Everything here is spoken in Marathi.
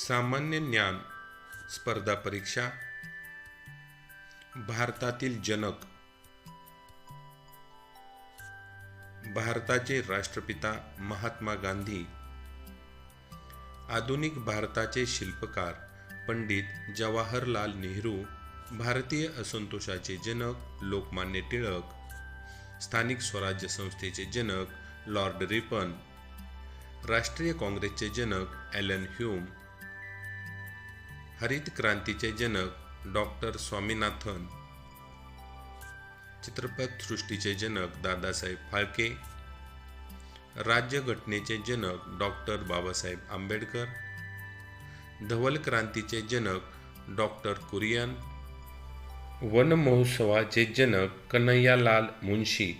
सामान्य ज्ञान स्पर्धा परीक्षा भारतातील जनक भारताचे राष्ट्रपिता महात्मा गांधी आधुनिक भारताचे शिल्पकार पंडित जवाहरलाल नेहरू भारतीय असंतोषाचे जनक लोकमान्य टिळक स्थानिक स्वराज्य संस्थेचे जनक लॉर्ड रिपन राष्ट्रीय काँग्रेसचे जनक ॲलन ह्यूम हरित क्रांतीचे जनक डॉक्टर स्वामीनाथन. चित्रपटसृष्टीचे जनक दादासाहेब फाळके. राज्यघटनेचे जनक डॉक्टर बाबासाहेब आंबेडकर. धवल क्रांतीचे जनक डॉक्टर कुरियन. वन महोत्सवाचे जनक कन्हैयालाल मुन्शी